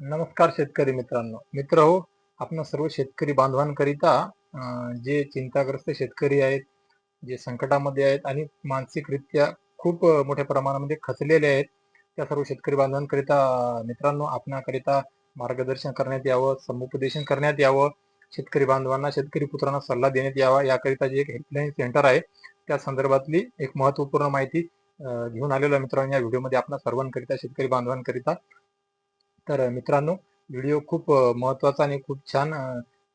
नमस्कार शेतकरी मित्रांनो. मित्र हो आपण सर्व शेतकरी बांधवांकरिता जे चिंताग्रस्त शेतकरी आहेत जे संकटामध्ये आहेत आणि मानसिकरित्या खूप मोठ्या प्रमाणामध्ये खचलेले आहेत त्या सर्व शेतकरी बांधवांकरिता मित्रांनो आपणाकरिता मार्गदर्शन करण्यात यावं समुपदेशन करण्यात यावं शेतकरी बांधवांना शेतकरी पुत्रांना सल्ला देण्यात यावा याकरिता जे एक हेल्पलाईन सेंटर आहे त्या संदर्भातली एक महत्त्वपूर्ण माहिती घेऊन आलेलो आहे मित्रांनो या व्हिडिओमध्ये. आपण सर्वांकरिता शेतकरी बांधवांकरिता तर मित्रांनो व्हिडिओ खूप महत्त्वाचा महत्त्वाचा आणि खूप छान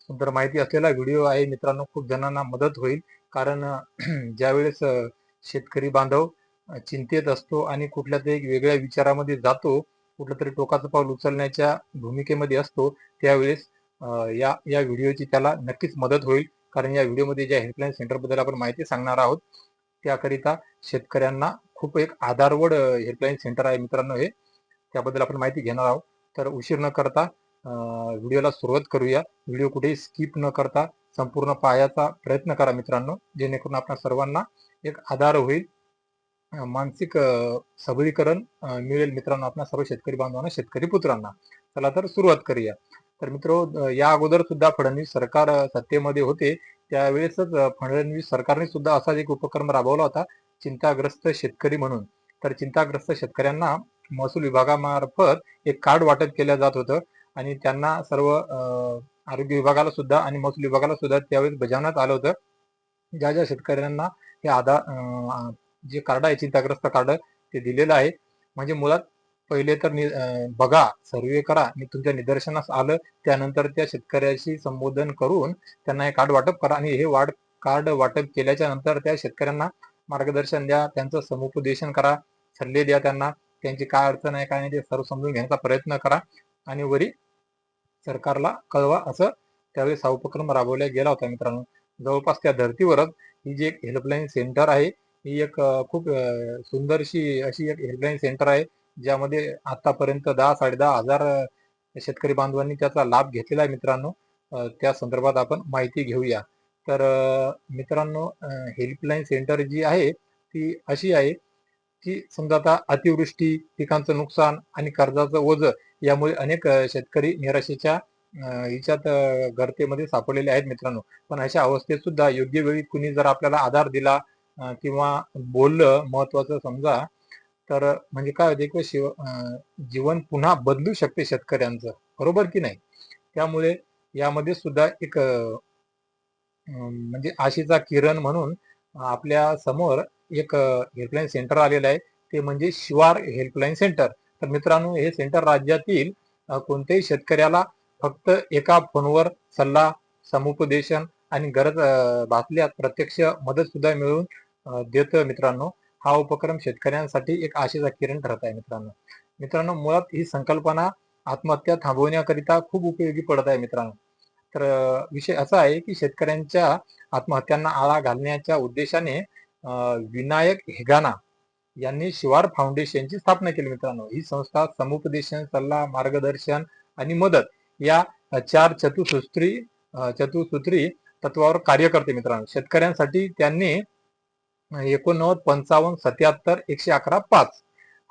सुंदर माहिती असलेला व्हिडिओ आहे. मित्रांनो खूप जणांना मदत होईल. कारण ज्यावेळेस शेतकरी बांधव चिंतेत असतो आणि कुठल्या तरी वेगळ्या विचारामध्ये जातो कुठलं तरी टोकाचं पाऊल उचलण्याच्या भूमिकेमध्ये असतो त्यावेळेस या या व्हिडिओची त्याला नक्कीच मदत होईल. कारण या व्हिडिओमध्ये ज्या हेल्पलाईन सेंटरबद्दल आपण माहिती सांगणार आहोत त्याकरिता शेतकऱ्यांना खूप एक आधारवड हेल्पलाईन सेंटर आहे मित्रांनो हे. त्याबद्दल आपण माहिती घेणार आहोत. तर उशीर न करता व्हिडिओला सुरुवात करूया. व्हिडिओ कुठेही स्किप न करता संपूर्ण पाहायचा प्रयत्न करा मित्रांनो जेणेकरून आपल्या सर्वांना एक आधार होईल. मानसिक सबलीकरण मिळेल मित्रांनो आपल्या सर्व शेतकरी बांधवांना शेतकरी पुत्रांना. चला तर सुरुवात करूया. तर मित्र या अगोदर सुद्धा फडणवीस सरकार सत्तेमध्ये होते. त्यावेळेसच फडणवीस सरकारने सुद्धा असाच एक उपक्रम राबवला होता चिंताग्रस्त शेतकरी म्हणून. तर चिंताग्रस्त शेतकऱ्यांना महसूल विभागामार्फत एक कार्ड वाटप केलं जात होतं. आणि त्यांना सर्व आरोग्य विभागाला सुद्धा आणि महसूल विभागाला सुद्धा त्यावेळेस बजावण्यात आलं होतं. ज्या ज्या शेतकऱ्यांना हे आधार जे कार्ड आहे चिंताग्रस्त कार्ड ते दिलेलं आहे. म्हणजे मुळात पहिले तर नि- बघा सर्वे करा आणि तुमच्या निदर्शनास आलं. त्यानंतर त्या शेतकऱ्याशी संबोधन करून त्यांना हे कार्ड वाटप करा. आणि हे वाढ कार्ड वाटप केल्याच्यानंतर त्या शेतकऱ्यांना मार्गदर्शन द्या. त्यांचं समुपदेशन करा. सल्ले द्या त्यांना. त्यांची काय अडचण आहे काय नाही ते सर्व समजून घेण्याचा प्रयत्न करा. आणि वरी सरकारला कळवा असं त्यावेळेस हा उपक्रम राबवला गेला होता मित्रांनो. जवळपास त्या धर्तीवरच ही जी एक हेल्पलाईन सेंटर आहे ही एक खूप सुंदरशी अशी एक हेल्पलाईन सेंटर आहे ज्यामध्ये आतापर्यंत दहा साडे दहा हजार शेतकरी बांधवांनी त्याचा लाभ घेतलेला आहे मित्रांनो. त्या संदर्भात आपण माहिती घेऊया. तर मित्रांनो हेल्पलाईन सेंटर जी आहे ती अशी आहे की समजा आता अतिवृष्टी पिकांचं नुकसान आणि कर्जाचं ओझ यामुळे अनेक शेतकरी निराशेच्या हिच्यात गर्तेमध्ये सापडलेले आहेत मित्रांनो. पण अशा अवस्थेत सुद्धा योग्य वेळी कुणी जर आपल्याला आधार दिला किंवा बोललं महत्वाचं समजा तर म्हणजे काय होते किंवा शिव जीवन पुन्हा बदलू शकते शेतकऱ्यांचं. बरोबर की नाही? त्यामुळे यामध्ये सुद्धा एक म्हणजे आशेचा किरण म्हणून आपल्यासमोर एक हेल्पलाईन सेंटर आलेलं आहे. ते म्हणजे शिवार हेल्पलाईन सेंटर तर मित्रांनो हे सेंटर राज्यातील कोणत्याही शेतकऱ्याला फक्त एका फोनवर सल्ला समुपदेशन आणि गरज भासल्यास प्रत्यक्ष मदत सुद्धा मिळवून अं, देतं मित्रांनो. हा उपक्रम शेतकऱ्यांसाठी एक आशेचा किरण ठरत आहे मित्रांनो. मित्रांनो मुळात ही संकल्पना आत्महत्या थांबवण्याकरिता खूप उपयोगी पडत आहे मित्रांनो. तर विषय असा आहे की शेतकऱ्यांच्या आत्महत्यांना आळा घालण्याच्या उद्देशाने विनायक हेगाना यांनी शिवार फाउंडेशनची स्थापना केली मित्रांनो. ही संस्था समुपदेशन सल्ला मार्गदर्शन आणि मदत या चार चतुसूत्री चतुसूत्री तत्वावर कार्य करते मित्रांनो. शेतकऱ्यांसाठी त्यांनी एकोणनव्वद पंचावन्न सत्याहत्तर एकशे अकरा पाच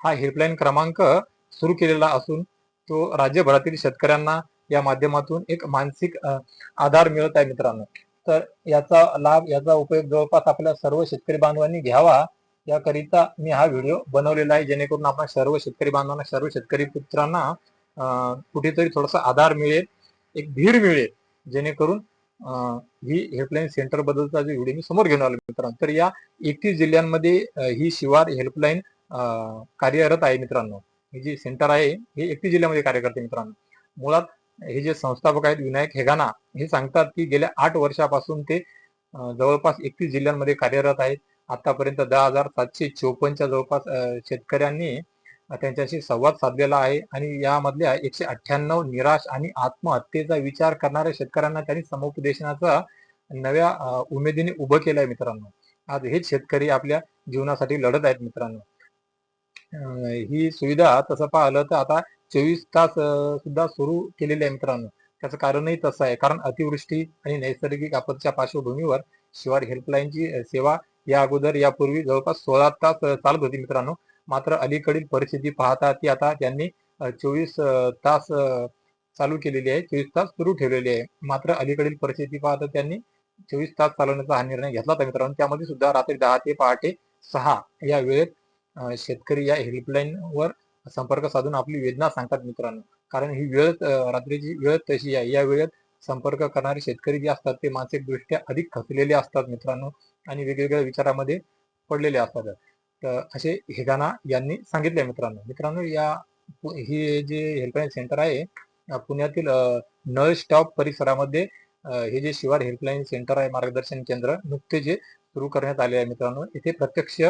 हा हेल्पलाईन क्रमांक सुरू केलेला असून तो राज्यभरातील शेतकऱ्यांना या माध्यमातून एक मानसिक आधार मिळत आहे मित्रांनो. तर याचा लाभ याचा उपयोग जवळपास आपल्या सर्व शेतकरी बांधवांनी घ्यावा. याकरिता मी हा व्हिडिओ बनवलेला आहे जेणेकरून आपण सर्व शेतकरी बांधवांना सर्व शेतकरी पुत्रांना कुठेतरी थोडासा आधार मिळेल एक धीर मिळेल जेणेकरून ही हेल्पलाईन सेंटर बद्दलचा जो व्हिडिओ मी समोर घेऊन आलो मित्रांनो. तर या एकतीस जिल्ह्यांमध्ये ही शिवार हेल्पलाईन कार्यरत आहे मित्रांनो. हे जे सेंटर आहे हे एकतीस जिल्ह्यामध्ये कार्य करते मित्रांनो. मुळात हे जे संस्थापक आहेत विनायक हेगाना हे सांगतात की गेल्या आठ वर्षापासून ते जवळपास एकतीस जिल्ह्यांमध्ये कार्यरत आहेत. आतापर्यंत दहा हजार सातशे चोपन्नच्या जवळपास शेतकऱ्यांनी त्यांच्याशी संवाद साधलेला आहे आणि यामधल्या एकशे अठ्ठ्याण्णव निराश आणि आत्महत्येचा विचार करणाऱ्या शेतकऱ्यांना त्यांनी समुपदेशनाचा नव्या उमेदीने उभं केलंय मित्रांनो. आज हेच शेतकरी आपल्या जीवनासाठी लढत आहेत मित्रांनो. अं, ही सुविधा तसं पाहिलं तर आता चोवीस तास सुद्धा सुरू केलेले आहे मित्रांनो. त्याचं कारणही तसं आहे. कारण अतिवृष्टी आणि नैसर्गिक आपत्तीच्या पार्श्वभूमीवर शिवार हेल्पलाईनची सेवा या अगोदर यापूर्वी जवळपास सोळा तास चालत होती मित्रांनो. मात्र अलीकडील परिस्थिती पाहता ती आता त्यांनी चोवीस तास चालू केलेली आहे. चोवीस तास सुरू ठेवलेली आहे. मात्र अलीकडील परिस्थिती पाहता त्यांनी चोवीस तास चालवण्याचा हा निर्णय घेतला होता मित्रांनो. त्यामध्ये सुद्धा रात्री दहा ते पहाटे सहा या वेळेत शेतकरी या हेल्पलाईन वर संपर्क साधून आपली वेदना सांगतात मित्रांनो. कारण ही वेळ रात्रीची वेळ तशी आहे. या वेळेत संपर्क करणारे शेतकरी जे असतात ते मानसिकदृष्ट्या अधिक खचलेले असतात मित्रांनो आणि वेगवेगळ्या विचारामध्ये पडलेले असतात. तर असे हेगाना यांनी सांगितले मित्रांनो. मित्रांनो या पु- ही जे हेल्पलाईन सेंटर आहे पुण्यातील नळ स्टॉप परिसरामध्ये हे जे शिवार हेल्पलाईन सेंटर आहे मार्गदर्शन केंद्र नुकते जे सुरू करण्यात आले आहे मित्रांनो इथे प्रत्यक्ष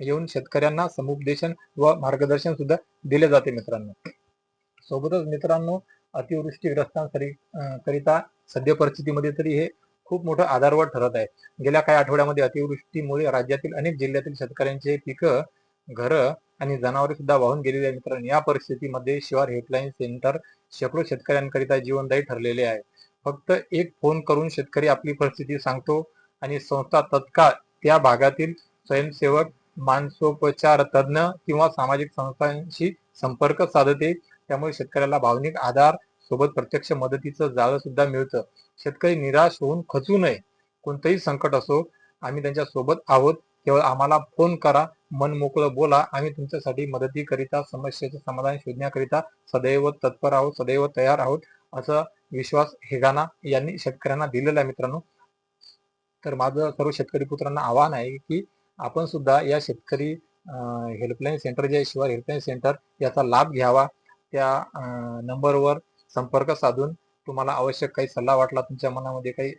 येऊन शेतकऱ्यांना समुपदेशन व मार्गदर्शन सुद्धा दिले जाते मित्रांनो. सोबतच मित्रांनो अतिवृष्टीग्रस्तांसाठी करिता सद्य परिस्थितीमध्ये तरी हे खूप मोठं आधारवर ठरत आहे. गेल्या काही आठवड्यामध्ये अतिवृष्टीमुळे राज्यातील अनेक जिल्ह्यातील शेतकऱ्यांचे पिकं घरं आणि जनावरे सुद्धा वाहून गेलेली आहे मित्रांनो. या परिस्थितीमध्ये शिवार हेल्पलाईन सेंटर शेकडो शेतकऱ्यांकरिता जीवनदायी ठरलेले आहे. फक्त एक फोन करून शेतकरी आपली परिस्थिती सांगतो आणि संस्था तत्काळ त्या भागातील स्वयंसेवक मानसोपचार तज्ज्ञ किंवा सामाजिक संस्थांशी संपर्क साधते. त्यामुळे शेतकऱ्याला भावनिक आधार सोबत प्रत्यक्ष मदतीचं जाळं सुद्धा मिळतं. शेतकरी निराश होऊन खचू नये. कोणतंही संकट असो आम्ही त्यांच्यासोबत आहोत. केवळ आम्हाला फोन करा मन मोकळं बोला. आम्ही तुमच्यासाठी मदतीकरिता समस्येचे समाधान शोधण्याकरिता सदैव तत्पर आहोत सदैव तयार आहोत असा विश्वास हेगाना यांनी शेतकऱ्यांना दिलेला आहे मित्रांनो. तर माझं सर्व शेतकरी पुत्रांना आवाहन आहे की आपण सुद्धा या शेतकरी हेल्पलाईन सेंटर जे शिवाय हेल्पलाईन सेंटर याचा लाभ घ्यावा. त्या नंबरवर संपर्क साधून तुम्हाला आवश्यक काही सल्ला वाटला तुमच्या मनामध्ये काही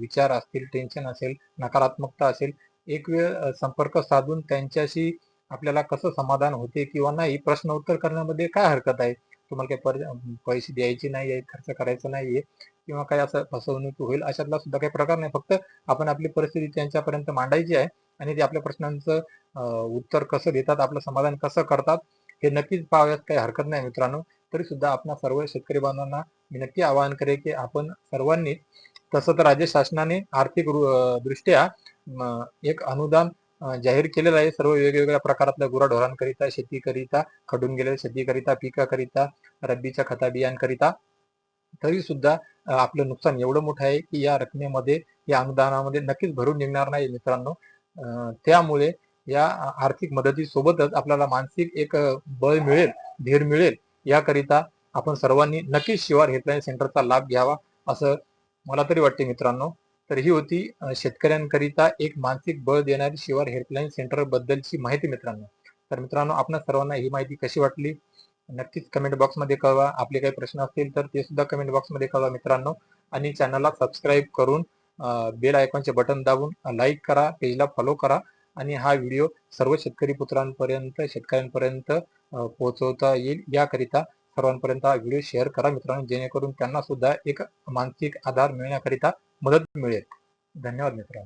विचार असतील टेन्शन असेल नकारात्मकता असेल एक वेळ संपर्क साधून त्यांच्याशी आपल्याला कसं समाधान होते किंवा नाही प्रश्न उत्तर करण्यामध्ये काय हरकत आहे? तुम्हाला काही पर- पैसे द्यायचे नाही आहे खर्च करायचा नाहीये किंवा काही असं फसवणूक होईल अशातला सुद्धा काही प्रकार नाही. फक्त आपण आपली परिस्थिती त्यांच्यापर्यंत मांडायची आहे. आणि ते आपल्या प्रश्नांचं अं, उत्तर कसं देतात आपलं समाधान कसं करतात हे नक्कीच पाहाव्यात काही हरकत नाही मित्रांनो. तरी सुद्धा आपण सर्व शेतकरी बांधवांना मी नक्की आवाहन करेन की आपण सर्वांनी तसं तर राज्य शासनाने आर्थिक दृष्ट्या एक अनुदान जाहीर केलेलं आहे. सर्व वेगवेगळ्या प्रकारातल्या गुराढोरांकरिता शेतीकरिता खडून गेलेल्या शेतीकरिता पिकाकरिता रब्बीच्या खता बियांकरिता तरी सुद्धा आपलं नुकसान एवढं मोठं आहे की या रकमेमध्ये या अनुदानामध्ये नक्कीच भरून निघणार नाही मित्रांनो. त्यामुळे या आर्थिक मदतीसोबतच आपल्याला मानसिक एक बळ मिळेल धीर मिळेल. याकरिता आपण सर्वांनी नक्कीच शिवार हेल्पलाईन सेंटरचा लाभ घ्यावा असं मला तरी वाटते मित्रांनो. तर ही होती शेतकऱ्यांकरिता एक मानसिक बळ देणारी शिवार हेल्पलाईन सेंटर बद्दलची माहिती मित्रांनो. तर मित्रांनो आपण सर्वांना ही माहिती कशी वाटली? नक्कीच कमेंट बॉक्समध्ये कळवा. आपले काही प्रश्न असतील तर ते सुद्धा कमेंट बॉक्समध्ये कळवा मित्रांनो. आणि चॅनलला सबस्क्राईब करून बेल आयकॉनचे बटन दाबून लाईक करा पेजला फॉलो करा आणि हा व्हिडिओ सर्व शेतकरी पुत्रांपर्यंत शेतकऱ्यांपर्यंत पोहोचवता येईल. याकरिता सर्वांपर्यंत हा व्हिडिओ शेअर करा मित्रांनो जेणेकरून त्यांना सुद्धा एक मानसिक आधार मिळण्याकरिता मदत मिळेल. धन्यवाद मित्रांनो.